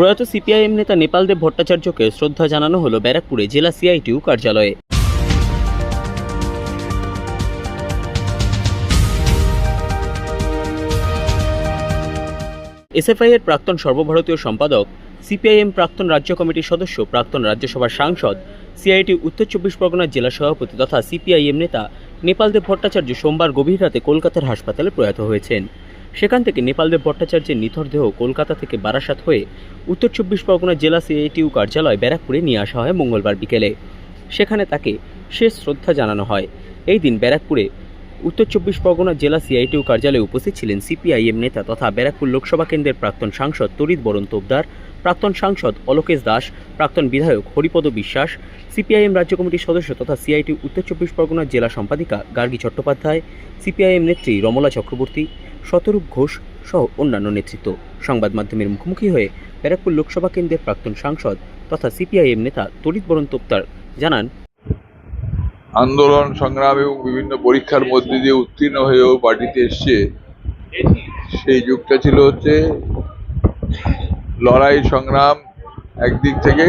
প্রয়াত সিপিআইএম নেতা নেপালদেব ভট্টাচার্যকে শ্রদ্ধা জানানো হলো ব্যারাকপুরে জেলা সিআইটিউ কার্যালয়ে। এসএফআই এর প্রাক্তন সর্বভারতীয় সম্পাদক, সিপিআইএম প্রাক্তন রাজ্য কমিটির সদস্য, প্রাক্তন রাজ্যসভার সাংসদ, সিআইটি উত্তর চব্বিশ পরগনার জেলা সভাপতি তথা সিপিআইএম নেতা নেপালদেব ভট্টাচার্য সোমবার গভীর রাতে কলকাতার হাসপাতালে প্রয়াত হয়েছেন। সেখান থেকে নেপালদেব ভট্টাচার্যের নিথর দেহ কলকাতা থেকে বারাসাত হয়ে উত্তর চব্বিশ পরগনা জেলা সিআইটিউ কার্যালয় ব্যারাকপুরে নিয়ে আসা হয় মঙ্গলবার বিকেলে। সেখানে তাকে শেষ শ্রদ্ধা জানানো হয়। এই দিন ব্যারাকপুরে উত্তর চব্বিশ পরগনা জেলা সিআইটিউ কার্যালয়ে উপস্থিত ছিলেন সিপিআইএম নেতা তথা ব্যারাকপুর লোকসভা কেন্দ্রের প্রাক্তন সাংসদ তরিত বরণ তোপদার, প্রাক্তন সাংসদ অলোকেশ দাস, প্রাক্তন বিধায়ক হরিপদ বিশ্বাস, সিপিআইএম রাজ্য কমিটির সদস্য তথা সিআইটি উত্তর চব্বিশ পরগনা জেলা সম্পাদিকা গার্গী চট্টোপাধ্যায়, সিপিআইএম নেত্রী রমলা চক্রবর্তী শতরূপ ঘোষ সহ অন্যান্য নেতৃত্ব। সংবাদ মাধ্যমের মুখোমুখি হয়ে ব্যারাকপুর লোকসভা কেন্দ্রের প্রাক্তন সাংসদ তথা সিপিআইএম নেতা তরিত বরণ তোপদার জানান, আন্দোলন সংগ্রাম এবং বিভিন্ন পরীক্ষার মধ্যে দিয়ে উত্তীর্ণ হয়েও পার্টিতে এসছে। সেই যুগটা ছিল হচ্ছে লড়াই, সংগ্রাম, একদিক থেকে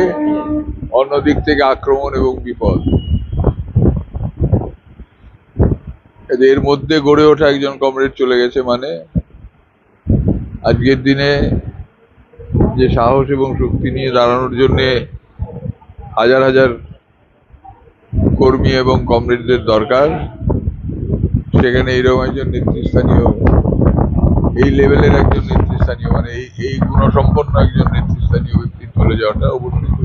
অন্য দিক থেকে আক্রমণ এবং বিপদ। এর মধ্যে গড়ে ওঠা একজন কমরেড চলে গেছে মানে আজকের দিনে যে সাহস এবং শক্তি নিয়ে দাঁড়ানোর জন্যে হাজার হাজার কর্মী এবং কমরেডদের দরকার। সেখানে এইরকম একজন নেতৃস্থানীয়, এই লেভেলের একজন নেতৃস্থানীয় মানে এই এই গুণসম্পন্ন একজন নেতৃস্থানীয় ব্যক্তি চলে যাওয়াটা অবশ্যই